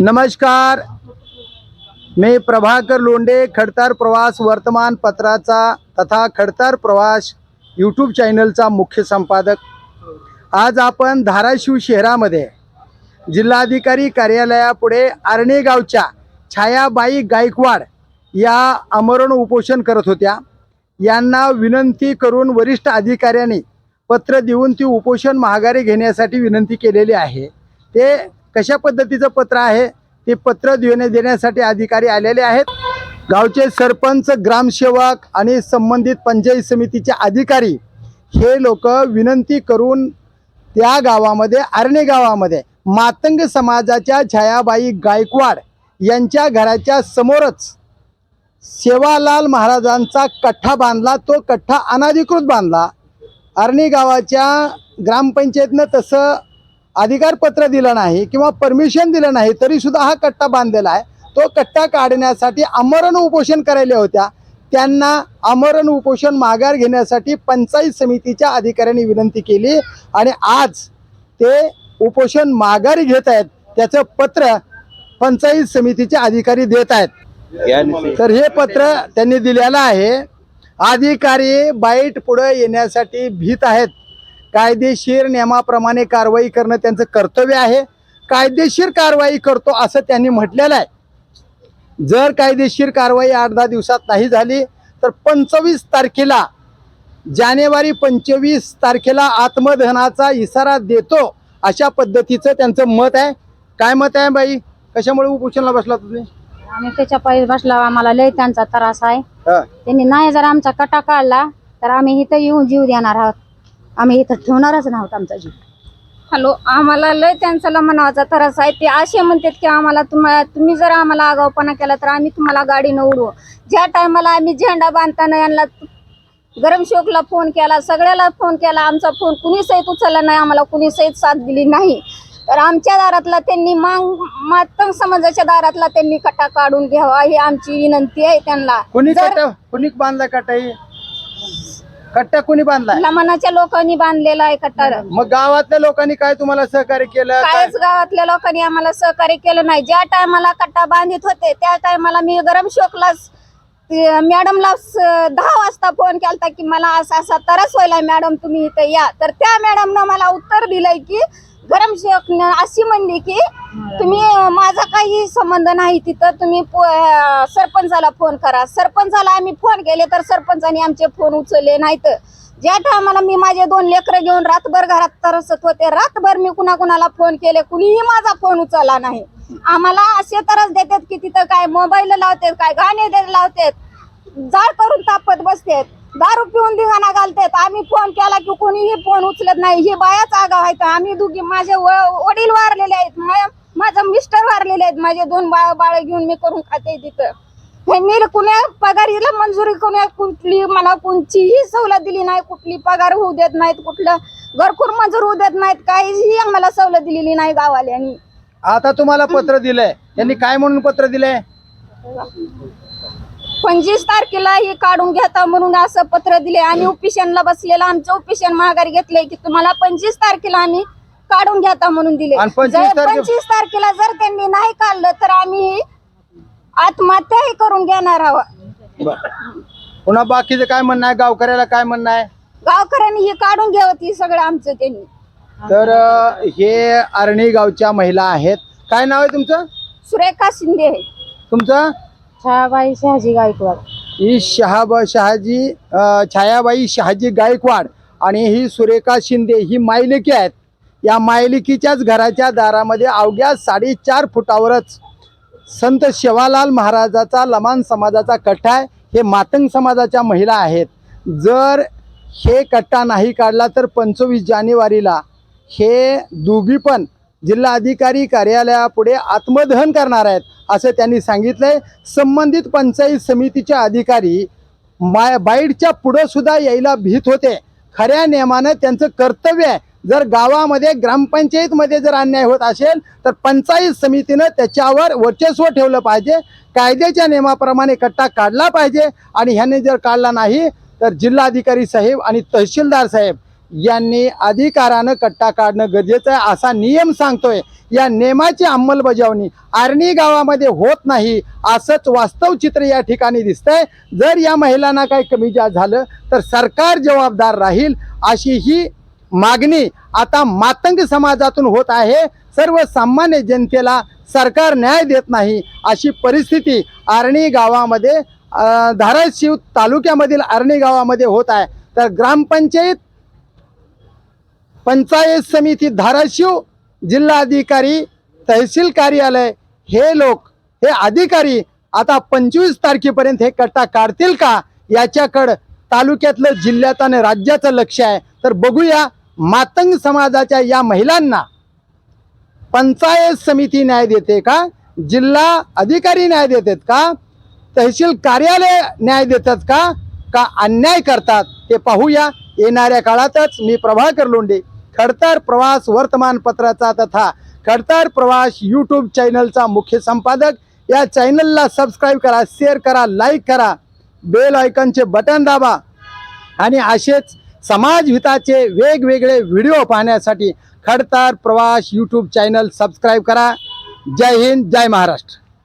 नमस्कार. मी प्रभाकर लोंडे खडतार प्रवास वर्तमानपत्राचा तथा खडतार प्रवास यूट्यूब चॅनलचा मुख्य संपादक. आज आपण धाराशिव शहरामध्ये जिल्हाधिकारी कार्यालयापुढे आर्णेगावच्या छायाबाई गायकवाड या आमरण उपोषण करत होत्या. यांना विनंती करून वरिष्ठ अधिकाऱ्यांनी पत्र देऊन ती उपोषण माघारी घेण्यासाठी विनंती केलेली आहे. ते कशा पद्धतीचं पत्र आहे ते पत्र देण्या देण्यासाठी अधिकारी आलेले आहेत. गावचे सरपंच ग्रामसेवक आणि संबंधित पंचायत समितीचे अधिकारी हे लोक विनंती करून त्या गावामध्ये आर्णे गावामध्ये मातंग समाजाच्या छायाबाई गायकवाड यांच्या घराच्या समोरच सेवालाल महाराजांचा कठ्ठा बांधला तो कठ्ठा अनाधिकृत बांधला. आर्णी गावाच्या ग्रामपंचायतनं तसं अधिकारपत्र दिलं नाही किंवा परमिशन दिलं नाही तरी सुद्धा हा कट्टा बांधलेला आहे. तो कट्टा काढण्यासाठी आमरण उपोषण करायला होत्या. त्यांना आमरण उपोषण माघार घेण्यासाठी पंचायत समितीच्या अधिकाऱ्यांनी विनंती केली आणि आज ते उपोषण माघारी घेत आहेत त्याचं पत्र पंचायत समितीचे अधिकारी देत आहेत. तर हे पत्र त्यांनी दिलेलं आहे. अधिकारी बाईट पुढे येण्यासाठी भीत आहेत. कायदेशीर नियमाप्रमाणे कारवाई करणं त्यांचं कर्तव्य आहे. कायदेशीर कारवाई करतो असं त्यांनी म्हटलेलं आहे. जर कायदेशीर कारवाई आठ दहा दिवसात नाही झाली तर पंचवीस तारखेला जानेवारी पंचवीस तारखेला आत्मदहनाचा इशारा देतो अशा पद्धतीचं त्यांचं मत आहे. काय मत आहे बाई? कशामुळे उपोषणला बसला तुम्ही? आम्ही त्याच्या पायी बसला आम्हाला लय त्यांचा त्रास आहे. हा. त्यांनी नाही जर आमचा कटा काढला तर आम्ही इथं येऊन जीव देणार आहोत. आम्ही इथं ठेवणारच नाहोत आमचा जीव. हॅलो आम्हाला लय त्यांचा मनाचा त्रास आहे. ते असे म्हणतात की आम्हाला तुम्हाला तुम्ही जर आम्हाला आगाऊपणा केला तर आम्ही तुम्हाला गाडीनं उडवू. ज्या टायमाला आम्ही झेंडा बांधताना यांना गरम शोकला फोन केला सगळ्याला फोन केला आमचा फोन कुणी सहित उचलला नाही आम्हाला कुणी सहित साथ दिली नाही. तर आमच्या दारातला त्यांनी मांग मातंग समाजाच्या दारातला त्यांनी कटा काढून घ्यावा ही आमची विनंती आहे त्यांना. कोणी जर कोणी बांधला कट्टाही कट्टा कोणी बांधलाय? लमानाच्या लोकांनी बांधलेला आहे कट्टा. मग गावातल्या लोकांनी काय तुम्हाला सहकार्य केलं? काय कायच गावातल्या लोकांनी आम्हाला सहकार्य केलं नाही. ज्या टायमाला कट्टा बांधित होते त्या टायमाला मी गरम शोकला मॅडमला दहा वाजता फोन केलता की मला असा असा तरस व्हायला मॅडम तुम्ही इथं या. तर त्या मॅडमनं मला उत्तर दिलंय की गरम शोकनं अशी म्हणली की तुम्ही माझा काही संबंध नाही तिथं. तुम्ही सरपंचाला फोन करा. सरपंचाला आम्ही फोन केले तर सरपंचाने आमचे फोन उचलले नाहीत ज्या टायमाला मी माझे दोन लेकरं घेऊन रातभर घरात तरसत होते रातभर मी कुणा कुणाला फोन केले कुणीही माझा फोन उचलला नाही. आम्हाला असे तरच देतात की तिथं काय मोबाईल लावतात काय गाणे लावतात. जाळ करून तापत बसतात. दारू पिऊन धिंगाणा घालतात. आम्ही फोन केला की कोणीही फोन उचलत नाही. ही बायाच आगाव आहेत. आम्ही दुघी माझे वडील वारलेले आहेत. माझं मिस्टर वारलेले आहेत. माझे दोन बाळ बाळ घेऊन मी करून खाते तिथं. मी कुण्या पगारीला मंजुरी कुण्या कुठली मला कोणचीही सवलत दिली नाही. कुठली पगार होऊ देत नाहीत. कुठलं घरकुर मंजूर होऊ देत नाहीत. काहीही आम्हाला सवलत दिलेली नाही गावाल्यांनी आता तुम्हाला पत्र दिलंय. त्यांनी काय म्हणून पत्र दिलंय? पंचवीस तारखेला हे काढून घेता म्हणून असं पत्र दिले. आणि उपिशनला बसलेलं आमचं उपिशन माघारी घेतलंय की तुम्हाला पंचवीस तारखेला आम्ही काढून घेता म्हणून दिले. आणि 25 जर तारखे- पंचवीस तारखेला जर त्यांनी नाही काढलं तर आम्ही आत्महत्याही करून घेणार आहोत. पुन्हा बाकीचं काय म्हणणं आहे? गावकऱ्याला काय म्हणणं आहे? गावकऱ्यांनी हे काढून घ्यावं ती सगळं आमचं त्यांनी. तर अं, हे आर्णी गावच्या महिला आहेत. काय नाव आहे तुमचं? सुरेखा शिंदे तुमचं? छायाबाई शहाजी गायकवाड. ही शहाबा शहाजी अं, छायाबाई शहाजी गायकवाड आणि ही सुरेखा शिंदे ही मायलिकी आहेत. या मायलिकीच्याच घराच्या दारामध्ये अवघ्या साडेचार फुटावरच संत शेवालाल महाराजाचा लमान समाजाचा कट्टा आहे. हे मातंग समाजाच्या महिला आहेत. जर हे कट्टा नाही काढला तर पंचवीस जानेवारीला हे दोघी पण जिल्हाधिकारी कार्यालयापुढे आत्मदहन करणार आहेत असं त्यांनी सांगितलंय. संबंधित पंचायत समितीच्या अधिकारी माय बाईटच्या पुढं सुद्धा यायला भीत होते. खऱ्या नियमानं त्यांचं कर्तव्य आहे. जर गावामध्ये ग्रामपंचायतमध्ये जर अन्याय होत असेल तर पंचायत समितीनं त्याच्यावर वर्चस्व ठेवलं पाहिजे. कायद्याच्या नियमाप्रमाणे कट्टा काढला पाहिजे. आणि ह्याने जर काढला नाही तर जिल्हाधिकारी साहेब आणि तहसीलदार साहेब यांनी अधिकारानं कट्टा काढणं गरजेचं आहे असा नियम सांगतोय. या नियमाची अंमलबजावणी आर्णी गावामध्ये होत नाही असंच वास्तव चित्र या ठिकाणी दिसतंय. जर या महिलांना काही कमी जास्त झालं तर सरकार जबाबदार राहील अशी ही मागणी आता मातंग समाजातून होत आहे. सर्वसामान्य जनतेला सरकार न्याय देत नाही अशी परिस्थिती आर्णी गावामध्ये धाराशिव तालुक्यामधील आर्णी गावामध्ये होत आहे. तर ग्रामपंचायत पंचायत समिती धाराशिव जिल्हाधिकारी तहसील कार्यालय हे लोक हे अधिकारी आता पंचवीस तारखेपर्यंत हे कट्टा काढतील का याच्याकडं तालुक्यातलं जिल्ह्यात आणि राज्याचं लक्ष आहे. तर बघूया मातंग समाजाच्या या महिलांना पंचायत समिती न्याय देते का? जिल्हा अधिकारी न्याय देतात का? तहसील कार्यालय न्याय देतात का? का अन्याय करतात? ते पाहूया. येणाऱ्या काळातच मी प्रभाकर लोंढे खडतर प्रवास वर्तमानपत्राचा तथा खडतर प्रवास यूट्यूब चॅनलचा मुख्य संपादक. या चॅनलला सबस्क्राईब करा शेअर करा लाईक करा. बेल आयकॉनचे बटन दाबा. आणि असेच समाज हिताचे वेगवेगळे व्हिडिओ पाहण्यासाठी खडतर प्रवास यूट्यूब चॅनल सबस्क्राईब करा. जय हिंद जय महाराष्ट्र.